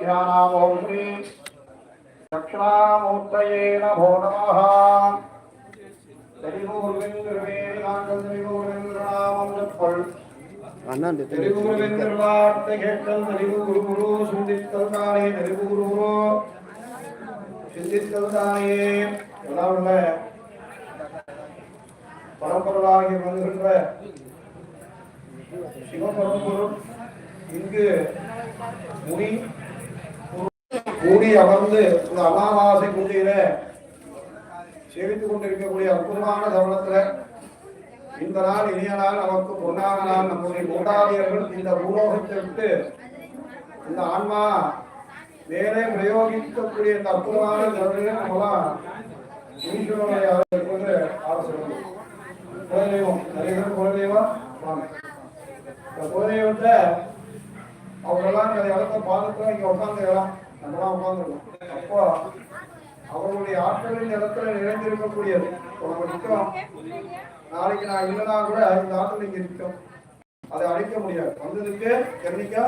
ध्यानाम् ॐ ह्रीं दक्षिणामूर्तये नमो नमः தெரிவூர்வென்றுவேதிகாந்தம் சொல் அண்ணாண்டு தெரிவுகுருவென்று வார்த்தை கேட்டல் தெரிவுகுரு குரு சிந்தித்தல் தானே தெரிவுகுரு குரு சிந்தித்தல் தானே அதாவது பரம்பொருளாகி வருகின்ற சிவபரம்பொருள் இங்கு முனி கூடி அமர்ந்து இந்த அமாவாசை குண்டியில சேவித்துக் கொண்டிருக்கக்கூடிய அற்புதமான தருணத்துல இந்த நாள் இனிய நாள் நமக்கு பொன்னான நாள். நம்முடைய மூதாதையர்கள் இந்த பூலோகத்தை விட்டு இந்த ஆன்மா வேறே பிரயோகிக்கக்கூடிய இந்த அற்புதமான தருணையை நம்மளாம் ஈஸ்வரனுடைய வந்து ஆலோசனை குலதெய்வம் நிறைய பேர் குலதெய்வம் வாங்க. இந்த குலதெய்வத்தை அவங்கெல்லாம் இந்த இடத்த பார்த்துட்டு இங்க உட்காந்துக்கலாம் நம்மளாம் உட்காந்துருக்கோம் அப்போ அவர்களுடைய ஆற்றலின் இடத்துல நிறைந்திருக்கக்கூடியது. உனக்கு நிற்கும் நாளைக்கு நான் இல்லைனா கூட இந்த ஆற்றல் இங்க நிற்கும். அதை அழிக்க முடியாது. வந்ததுக்கு என்னைக்கா?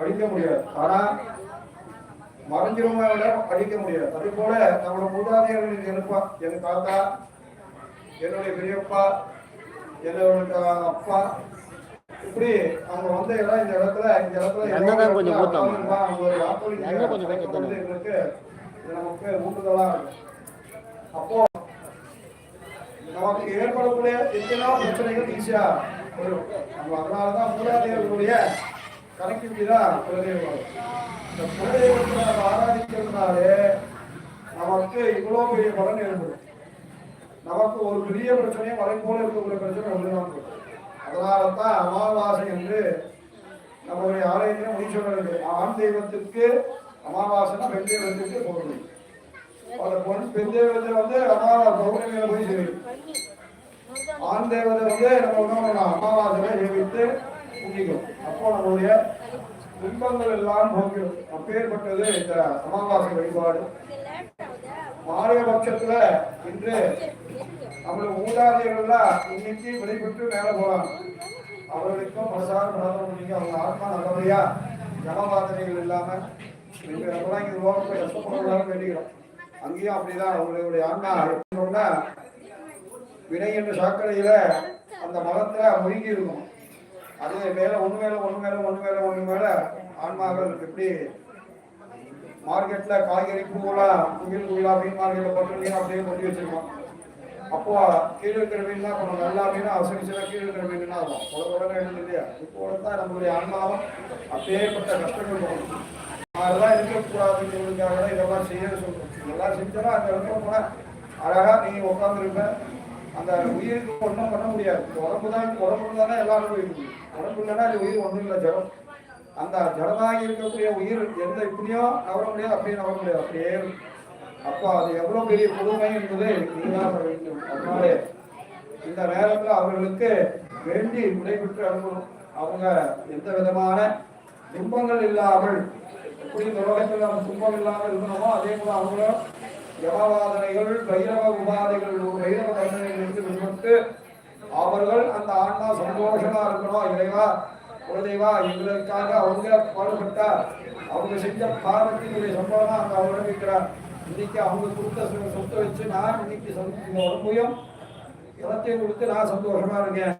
அழிக்க முடியாது. ஆனா மறைஞ்சிருவங்க அழிக்க முடியாது. அதே போல நம்மளோட மூதாதையர்கள் இங்க என் தாத்தா என்னுடைய பெரியப்பா என்னோட அப்பா இப்படி அவங்க வந்த இடம் இந்த இடத்துல இந்த இடத்துல தான் கொஞ்சம். அவங்க ஒரு எண்ணெய் கொஞ்சம் எங்களுக்கு நமக்கு ஊட்டுதலா அப்போ நமக்கு ஏற்படக்கூடிய எத்தனையோ பிரச்சனைகள் ஈஸியா வரும். நம்ம அதனாலதான் மூலாதேவர்களுடைய கணக்கிட்டு தான் குலதெய்வம் இந்த குலதெய்வத்தை நம்ம ஆராதிக்கிறதுனாலே நமக்கு இவ்வளவு பெரிய பலன் ஏற்படும். நமக்கு ஒரு பெரிய பிரச்சனையை மலை போல இருக்கக்கூடிய பிரச்சனை ஒன்றுதான் அதனால தான் அமாவாசை என்று நம்மளுடைய ஆலயத்தில் முடிச்சவர்களுக்கு ஆண் தெய்வத்திற்கு அமாவாசைனா பெண் தெய்வத்திற்கு பொருள். அந்த பொன் பெண் தெய்வத்தை வந்து அமாவாசை பௌர்ணமியில போய் சரி ஆண் தெய்வத்தை வந்து நம்ம என்ன அமாவாசையில ஜெயித்து முடிக்கும் அப்போ நம்மளுடைய துன்பங்கள் எல்லாம் போக்கிடும். அப்பேற்பட்டது இந்த அமாவாசை வழிபாடு. மாறிய பட்சத்துல இன்று நம்மளுடைய மூதாதையர்கள்லாம் இன்னைக்கு விடைபெற்று மேல போலாம் அவர்களுக்கும் மனசார பிரார்த்தனை பண்ணீங்க அவங்க ஆத்மா நல்லபடியா ஜனவாதனைகள் இல்லாம நீங்க நம்மளாம் இங்க லோகத்துல கஷ்டப்படுறதாக வேண்டிக்கிறோம். அங்கேயும் அப்படிதான். அவங்களுடைய ஆன்மா எப்படின்னா வினை என்ற சாக்கடையில அந்த மரத்துல முழுகி இருக்கும். அது மேல ஒண்ணு மேல ஒண்ணு மேல ஒண்ணு மேல ஒண்ணு மேல ஆன்மாக்கள் எப்படி மார்க்கெட்ல காய்கறி பூவெல்லாம் குயில் குயிலா மீன் மார்க்கெட்ல போட்டு மீன் அப்படியே கொண்டு வச்சிருக்கோம். அப்போ கீழே இருக்கிற மீன்லாம் கொஞ்சம் நல்லா மீன் அவசரிச்சுனா கீழே இருக்கிற தான் ஆகும். உடனே உடனே எழுது இல்லையா இப்போ தான் நம்மளுடைய ஆன்மாவும் அப்பேற்பட்ட கஷ்டங்கள் போகணும் அதெல்லாம் இருக்கக்கூடாதுங்கிறதுக்காக தான் இதெல்லாம் செய்ய சொல்றோம். இதெல்லாம் செஞ்சாலும் அந்த இடத்துல போனா அழகா நீ உட்காந்துருப்ப அந்த உயிருக்கு ஒன்றும் பண்ண முடியாது. உடம்பு தான் உடம்பு தானே எல்லாரும் இருக்கு உடம்பு இல்லைன்னா அது உயிர் ஒன்றும் இல்லை ஜடம். அந்த ஜடமாக இருக்கக்கூடிய உயிர் எந்த இப்படியோ நவர முடியாது அப்படியே நவர முடியாது. அப்படியே இருக்கும். அப்போ அது எவ்வளவு பெரிய கொடுமை என்பது நீங்களாக வேண்டும் அதனாலே இந்த நேரத்தில் அவர்களுக்கு வேண்டி விடைபெற்று அனுப்பணும். அவங்க எந்த விதமான துன்பங்கள் இல்லாமல் எப்படி இந்த உலகத்தில் நம்ம துன்பம் இல்லாமல் இருக்கணுமோ அதே போல அவங்களும் யமவாதனைகள் பைரவ உபாதைகள் பைரவ தண்டனைகளுக்கு விடுபட்டு அவர்கள் அந்த ஆன்மா சந்தோஷமா இருக்கணும் இறைவா குலதெய்வா எங்களுக்காக அவங்க பாடுபட்டா அவங்க செஞ்ச பாரத்தினுடைய சம்பவம் அந்த அவரிடம் இருக்கிறார் இன்னைக்கு அவங்க கொடுத்த சொத்தை வச்சு நான் இன்னைக்கு சந்த- இந்த உடம்பையும் இடத்தையும் கொடுத்து நான் சந்தோஷமா இருக்கேன்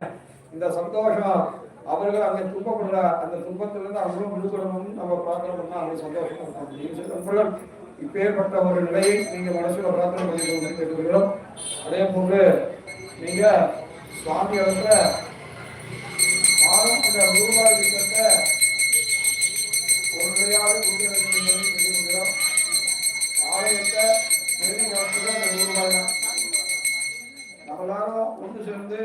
இந்த சந்தோஷம் அவர்கள் அங்கே துன்பப்படுற அந்த துன்பத்திலிருந்து அவங்களும் விடுபடணும்னு நம்ம பார்க்கணும்னா அவங்க சந்தோஷமா இருப்பாங்க நண்பர்கள் இப்பேற்பட்ட ஒரு நிலையை நீங்கள் மனசுல பிரார்த்தனை பண்ணிக்கணும் கேட்டுக்கிறோம் அதே போன்று நீங்க சுவாமி இடத்துல மாதம் அந்த ரூபாய் திட்டத்தை ஒரு முறையாக கொடுக்க வேண்டும் ஆலயத்தை நெருங்கி நடத்துறது அந்த நூறு ரூபாய் தான். நம்ம ஒன்று சேர்ந்து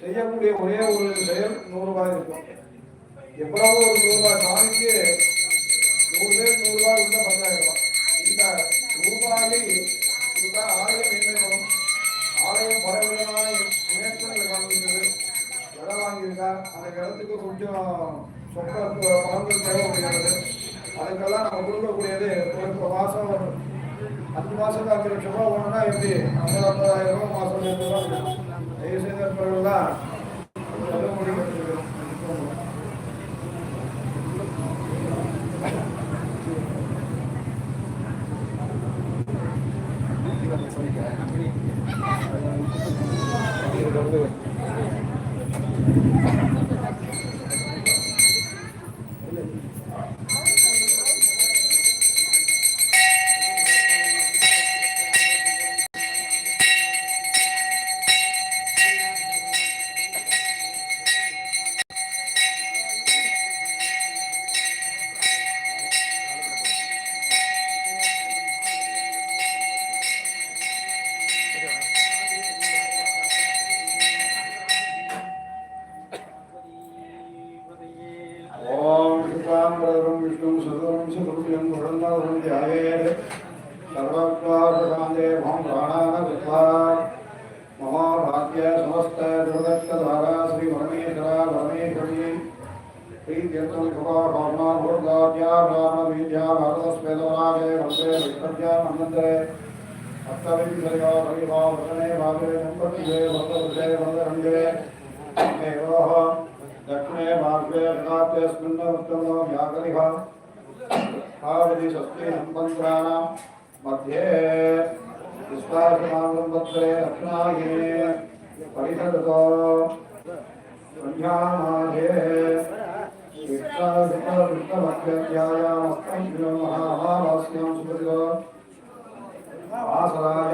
செய்யக்கூடிய ஒரே ஒரு செயல் நூறு ரூபாய் இருக்கும். எவ்வளவு ஒரு நூறு ரூபாய் சாமிக்கு நூறு பேர் நூறு ரூபாய் உள்ள பத்தாயிரம் இந்த ரூபாயை கொடுத்தா ஆலயம் மேம்படும் ஆலயம் பல விதமான முன்னேற்றங்களை காண்பிக்கிறது. இடம் வாங்கியிருக்கா அந்த இடத்துக்கு கொஞ்சம் சொக்க பணங்கள் தேவைப்படுகிறது. அதுக்கெல்லாம் நம்ம கொடுக்கக்கூடியது ஒரு இப்போ மாதம் ஒரு அஞ்சு மாதம் அஞ்சு லட்சம் ரூபா ஒன்றுனா எப்படி ஐம்பது प्रकृते वक्रते वक्रण्डे एवोः दक्षिणे मार्गे प्रतापे स्मिन्नवृत्तमो व्याकरिः पावति षष्ठी सम्पन्त्राणां मध्ये विश्वासमालम्बत्रे दक्षिणागिने परिषदतो सन्ध्यामाधे वृत्तमध्यध्यायामस्तं महाभास्यं सुपतिलो वासराय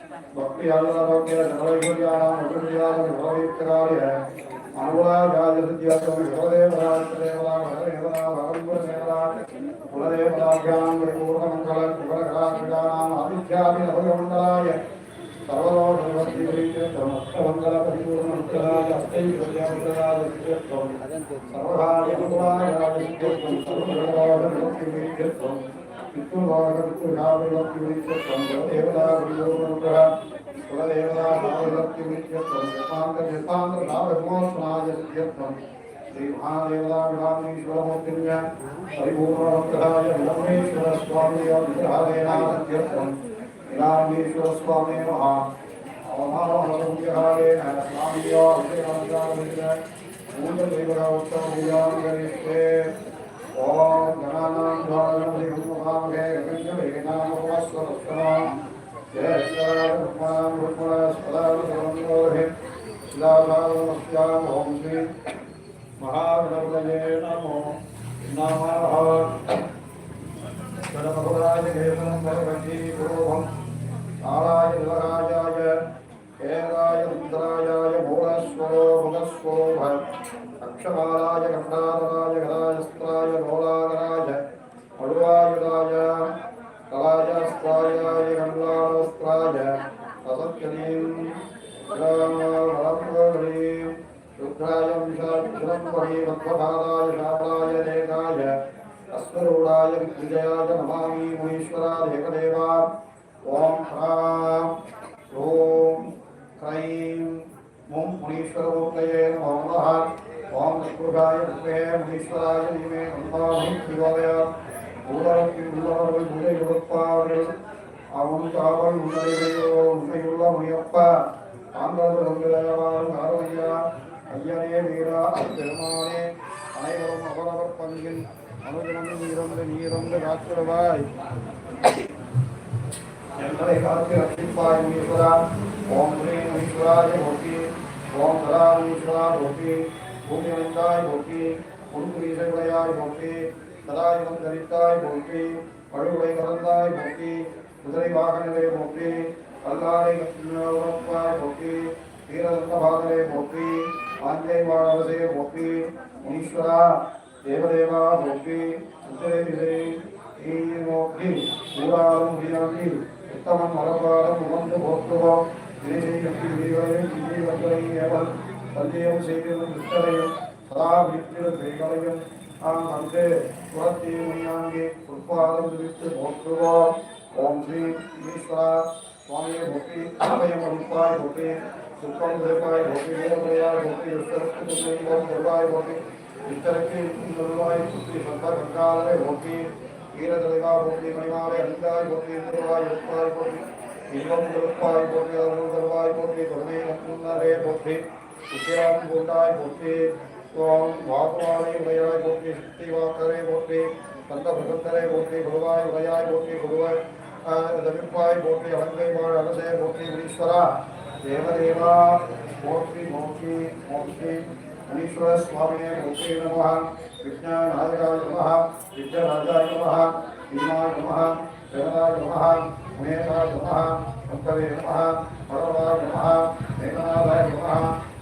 प्रभुर्यन्तर्यां विभवतन्त्रे विभवत्यां मकरणानिवाङ्गो भेदविद्यां स्यां सुकृतो गोत्रोद्भवस्यां गोत्रोद्भवः सर्वस्या श्रीमहादेवराभ्यर्लान्तकोटिब्रह्माण्डरायः सुस्तिस्त्य सुस्ति संहारणाय दिवोपतिमहादेवताभ्य महाविरामीश्वरमूर्तिज्ञ विपूर्णमङ्गलाय शिवकटाक्षराणां भक्ति आलोक्य सर्वैश्वर्याणां अभिवृद्ध्याय भगवैत्तराय अनुगुणाजायसिद्ध्यात्मं भगवदेवराजदेवरा भगदेवरा भगवन्पुरदेवरा कुलदेवताभ्यां परिपूर्णमङ्गल शिवकटाक्षराणाम् आदित्यादिनभगमण्डलाय सर्वलोकमङ्गल परिपूर्णमङ्गलाय अष्टैश्वर्यमङ्गलाय सिद्ध्यत्वं सर्वभाग्यमङ्गलाय हरिपूर्णग्रहाय ब्रह्मेश्वरस्वामी विग्रहादेनाथ्यर्थम् इलाम्बेश्वरस्वामी महा अवधानमसंग्रहाय स्वामी विजयानन्दानन्द मूलदेवता उत्तम गणेश ఓం శ్రీ మహాగణపతయే నమో నమ గణపదాయ కేవలం భగవతీ పూర్వం నారాయ విలరాజాయ కేరాయ రుద్రాయ భూరస్వరో భుగస్వరో అక్షమాలాయ కండారాయ గదాయస్త్రాయ లోలాగరాయ అడువాయుధాయ రాజస్త్రాయాయ కండారస్త్రాయ అసత్యనీం వరప్రీం శుక్రాయ విషాక్షరత్వహీ మధ్వభారాయ శారాయ లేఖాయ అశ్వరూఢాయ విజయాయ నమామి మునీశ్వరాదేకదేవా ఓం హ్రాం ఓం క్రైం ముం మునీశ్వరమూర్తయే నమో. ஓம் சுகாய ரூபே முனீஸ்வராய நிமே நந்தாமம் சிவாயா உள்ளடக்கில் உள்ளவர்கள் உன்னை கொடுப்பார்கள் அவன் காவல் உன்னையோ உன்னையுள்ள முயப்பா ஆந்தவர்கள் ஆரோக்கியா ஐயனே வீரா பெருமானே அனைவரும் ஓம் முனே முனீஸ்வராய ஓகே போக்கி பூமி அணிந்தாய் போக்கி உன்குரீசை உடையாய் போக்கி சதாயுதம் தரித்தாய் போக்கி பழுவை கலந்தாய் போக்கி குதிரை வாகனவே போக்கி கல்லாரை உறப்பாய் போக்கி வீரதந்த பாதலே போக்கி ஆஞ்சை வாழவசே போக்கி ஈஸ்வரா தேவதேவா போக்கி உத்திரை திசை ஈனோக்கி ஊராலும் வீராக்கி உத்தமன் மரபாரம் உகந்து போற்றுவோம் விரிசையப்பி விரிவரையும் விதி வந்தரை ஏவல் சந்தேகம் செய்திடும் வித்தரையும் சதா வித்திடும் பெய்களையும் நாம் வந்து புறத்தையும் முனியாங்கே உட்பாதம் விரித்து போற்றுவோம். ஓம் ஸ்ரீ ஈஸ்வரா சுவாமியை போற்றி அபயம் அளிப்பாய் போற்றி சுத்தம் சிறப்பாய் போற்றி வீரமுறையாய் போற்றி விஸ்வரத்து ஓம் திருவாய் போற்றி வித்தரக்கு திருவாய் சுற்றி சந்த கங்காளரை போற்றி வீரதலைவா போற்றி மணிமாலை அணிந்தாய் போற்றி திருவாய் உட்பாய் போற்றி இன்பம் திருப்பாய் போற்றி அருள் தருவாய் போற்றி கருணை முன்னரே போற்றி. सुखिराम गोताय भोटे स्वाम वासवाय उदयाय भोटे शक्तिवाकरे भोटे संत भगवतरे भोटे भगवाय उदयाय भोटे भगवाय रविपाय भोटे हंगयमाण हलदय भोटे मुनीश्वरा। देवदेवा भोटे भोटे भोटे मुनीश्वर स्वामी भोटे नमः। विज्ञानाय नमः, विद्याराजाय नमः, भीमाय नमः जगनाय नमः उमेशाय नमः अंतरे नमः परवाय नमः, मेघनादाय नमः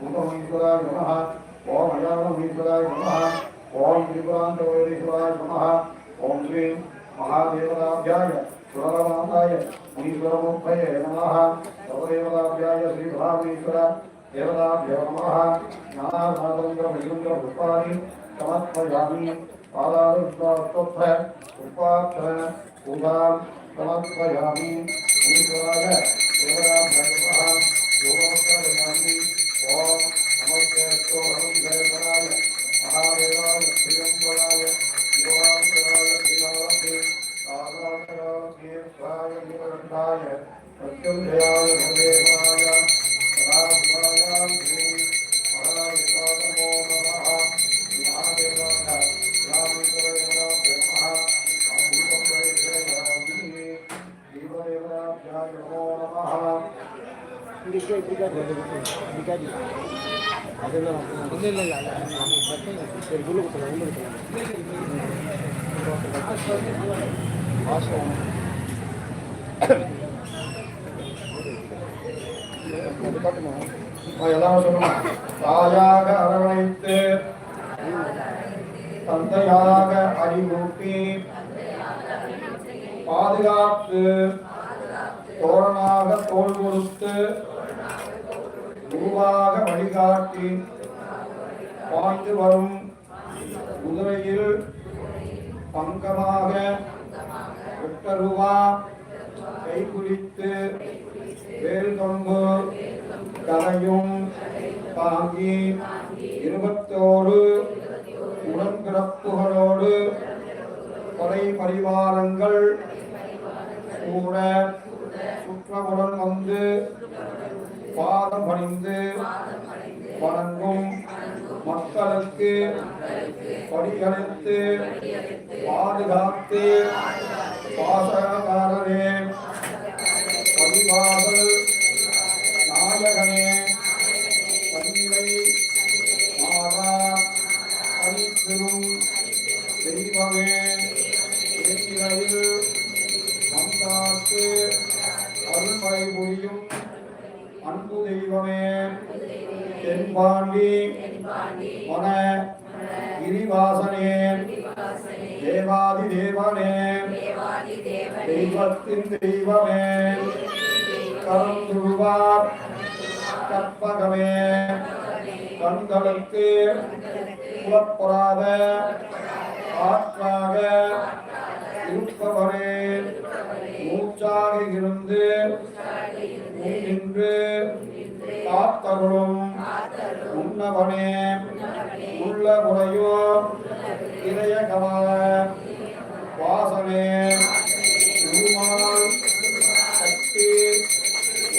भूतमुनीश्वराय नमः ॐ अजानमुनीश्वराय नमः ॐ त्रिपुरान्तवेदीश्वराय नमः ॐ श्री महादेवताभ्याय सुरलमाताय मुनीश्वरमुक्तये नमः सर्वदेवताभ्याय श्रीमहामुनीश्वर देवताभ्यो नमः ज्ञानासादन्द्रमयुन्द्रपुष्पाणि समर्पयामि पादारुष्टोत्थ पुष्पाक्षर पूजां समर्पयामि मुनीश्वराय देवताभ्यो नमः योगमस्करयामि स्वाय नीलकण्ठाय प्रत्युञ्जयाय भगदेवाय सदाशिवाय श्री महादेवाय नमो नमः महादेवाय रामेश्वराय नमः अमृतं वैश्वरामि देवदेवताभ्याय नमो नमः எல்லாரும் சொல்லணும் தாயாக அரவணைத்து தந்தையாக அறிவூட்டி பாதுகாத்து தோழனாக தோல் கொடுத்து குருவாக வழிகாட்டி பாய்ந்து வரும் குதிரையில் பங்கமாக ஒட்டருவா கைகுலித்து வேல் கொம்பு கரையும் தாங்கி இருபத்தோடு உடன்பிறப்புகளோடு கொலை பரிவாரங்கள் கூட சுற்றமுடன் வந்து பாதம் பணிந்து வணங்கும் மக்களுக்கு படியளித்து பாதுகாத்து பாசகாரரே. பாடல். நாயகனே தந்தை மாதா பரிபெரும் தெய்வமே. தேனிலையில் வந்தாக்கு அருள்மறை புரியும் அன்பு தெய்வமே. தென்பாண்டி மன கிரிவாசனே. தேவாதி தேவனே. தெய்வத்தின் தெய்வமே. கருந்துருவார் கற்பகமே கண்களுக்கு புலப்படாத ஆற்றாக இருப்பவரே. மூச்சாக இருந்து நின்று காத்தருளும் உண்ணவனே உள்ள முறையோ இதய வாசனே. திருமால்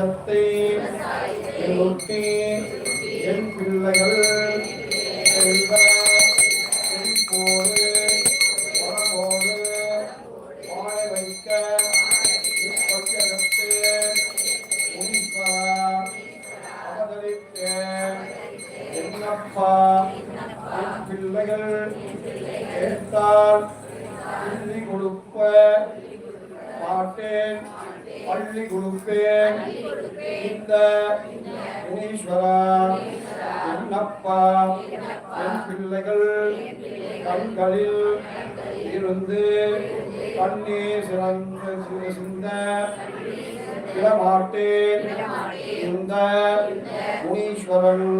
விவசாயத்தை இருந்து கண்ணீர் சிறந்து சிந்த விடமாட்டேன் இந்த முனீஸ்வரன்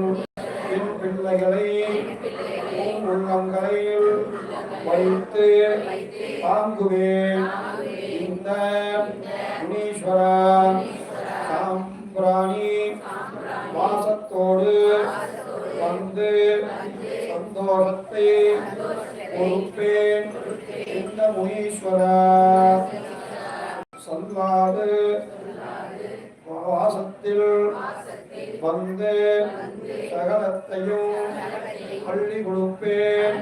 என் பிள்ளைகளை உன் உள்ளங்களில் வைத்து தாங்குவேன். இந்த முனீஸ்வரா சாம்பிராணி வாசத்தோடு வந்து சந்தோஷத்தை கொடுப்பேன். முனீஸ்வரா. சொல்லாது வாசத்தில் வந்து சகலத்தையும் பள்ளி கொடுப்பேன்.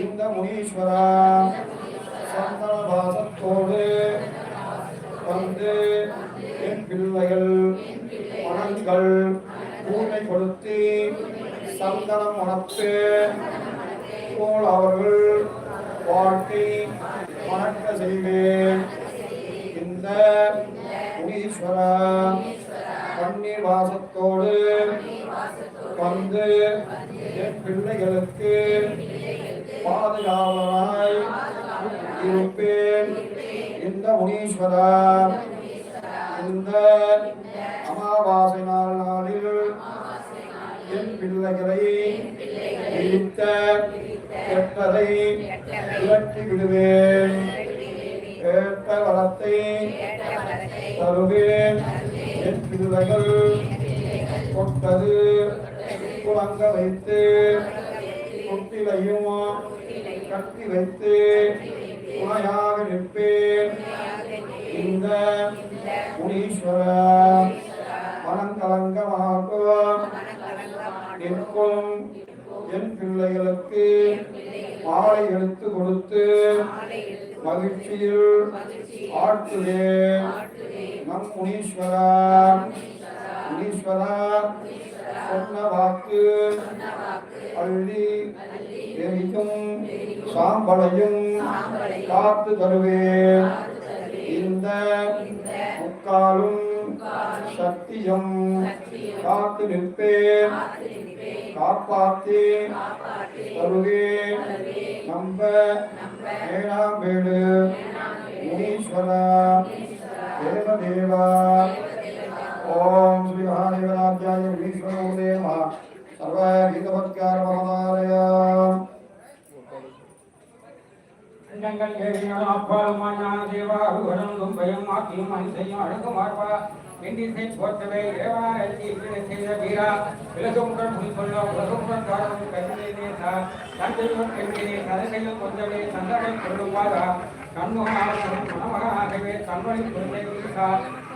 இந்த முனீஸ்வரா சந்தன வாசத்தோடு வந்து என் பிள்ளைகள் மனங்கள் பூனை கொடுத்து சந்தனம் மணப்பு போல் அவர்கள் வாழ்க்கை வணக்க செய்வேன் இந்த முனீஸ்வரா கண்ணீர் வாசத்தோடு வந்து என் பிள்ளைகளுக்கு பாதுகாவலாய் இருப்பேன். இந்த முனீஸ்வரா இந்த அமாவாசை நாள் நாளில் என் பிள்ளைகளை பிடித்த கெட்டதை விலக்கி விடுவேன். கேட்ட வளத்தை தருவேன். என் பிள்ளைகள் கொட்டது குழங்க வைத்து தொட்டிலையும் கட்டி வைத்து துணையாக நிற்பேன். இந்த முனீஸ்வரா மனங்கலங்கமாக நிற்கும் என் பிள்ளைகளுக்கு மாலை எடுத்து கொடுத்து மகிழ்ச்சியில் ஆற்றுவேன் நம் முனீஸ்வரா முனீஸ்வரா சொன்ன வாக்கு அள்ளி எரிக்கும் சாம்பலையும் காத்து தருவேன். இந்த முக்காலும் சத்தியம் காத்து நிற்பேன். காப்பாற்றி தருவேன் நம்ப ஏழாம் வீடு முனீஸ்வரா தேவதேவா ஓம் ஸ்ரீ மகாதேவராஜாய முனீஸ்வரோ தேவ சர்வ கீதபத்கார மகதாலயம் அண்டங்கள் ஏறினாலும் அப்பாலுமான தேவாருகனும் பயம் ஆக்கியும் அனைத்தையும் அழகுமார்பா எண்ணிசை போற்றவே தேவாரத்தி இப்படி செய்த வீரா விலகுமுடன் முன்கொள்ள உலகுமுடன் காரணம் கருணை நேசா தந்தையும் கருவினை தலகையில் கொஞ்சமே தந்தனை கொள்ளுமாறா கண்முகமாகவும் மணமகனாகவே தன்மொழி குழந்தை வீசா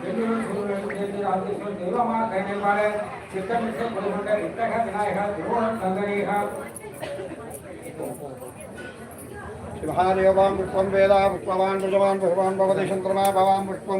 எண்ணிலும் சூழல் சேர்ந்து அது தெய்வமாக கைநிற்பாள சித்தமிசை கொள்கொண்ட இத்தக விநாயகா திருவோணம் தங்கரீகா महादेवां पुष्पं वेदा पुष्पवान् भुजवान् भगवान् भवति चन्द्रमा भवान् पुष्पं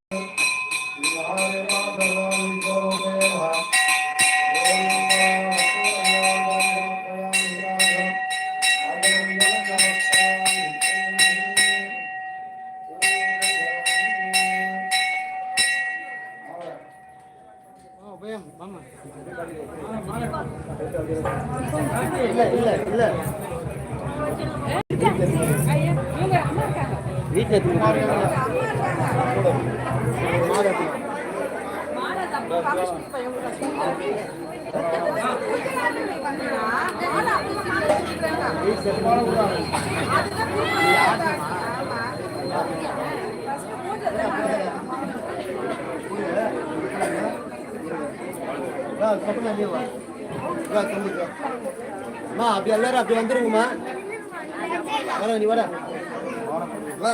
அப்படி எல்லாரும் அப்படி வந்துருங்கம்மா. வர நீ வர வா.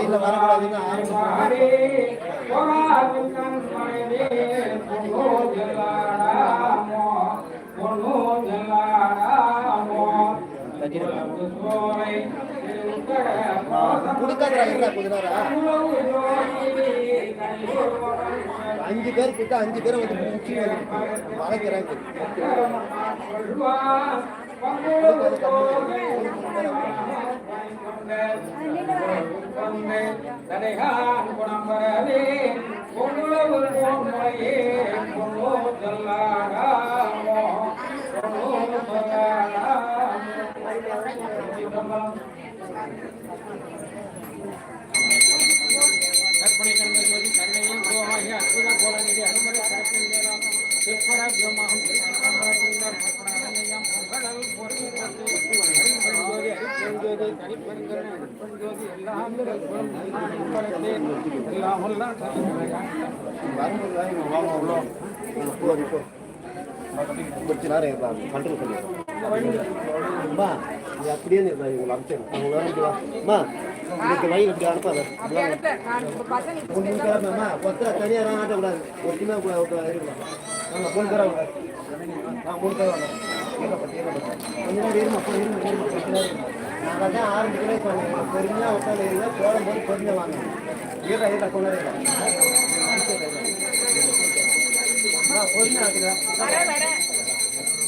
மாலை வேணாம் வீட்டில் வீட்டில் அம்மா, இந்த சைடில் வரக்கூடாதுன்னு ஆரம்பிச்சு கொடுக்காதா இல்லை கொஞ்ச நேரம் அஞ்சு பேர் கிட்ட அஞ்சு பேரை வந்து முடிச்சு வளைக்கிறாங்க கற்பனை கண்கள் கண்ணையும் கோமாகி அற்புத கோலநிதி அனுமதி சிறப்பின் சிற்பர வியோமாகும் கொஞ்ச நேரம் இருக்கலாம் கண்ட்ரோல் பண்ணி அம்மா நீ அப்படியே நிற்பா இவங்களை அனுப்பிச்சு அவங்க வேற வா அம்மா இந்த வழியில் இப்படி அனுப்பாத தனியாக ஆட்டக்கூடாது இருக்கலாம் நாங்கள் நாங்கள் தான் ஆரம்பிக்கவே சொன்னேன் பொறுமையாக உட்காந்து இருங்க போடும்போது பொறுமையாக வாங்க ஈரா ஈரா நேரம் ஆ பொறுமையாக ஆகுதா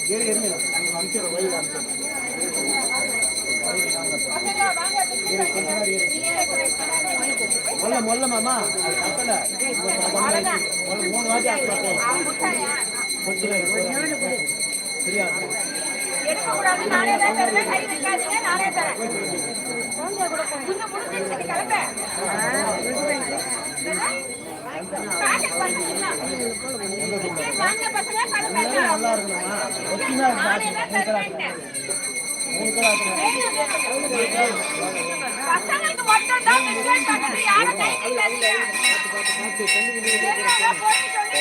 இரு இருங்க அனுப்பிச்சிடுறோம் வழியில் அனுப்பிச்சிடுறோம் மொல்ல மொல்ல மாமா கட்டல மூணு வாட்டி ஆக்கலாம் சரியா எடுக்கக்கூடாது நானே தான் தருவேன். கை வைக்காதீங்க நானே தரேன். கொஞ்சம் முடிஞ்சிருச்சு கிளம்ப. பேக்கெட் பண்ணுறீங்களா? வாங்க பசங்க கிளம்புங்க நல்லா இருக்குமா ஒத்தினா நானே தான் தருவேன் மூணு பேர் ஆக்கலாம் பசங்களுக்கு மட்டும் தான் பிஸ்கட் பண்ணுறது யாரும் கை வைக்காதீங்க. தெரியாதா போய் சொல்லுங்க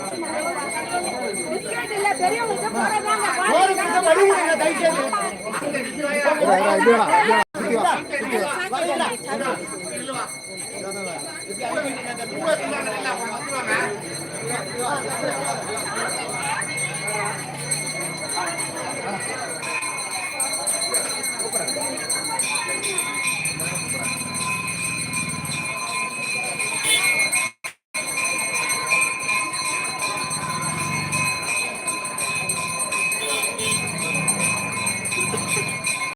நிமிஷம் வழி விடுங்க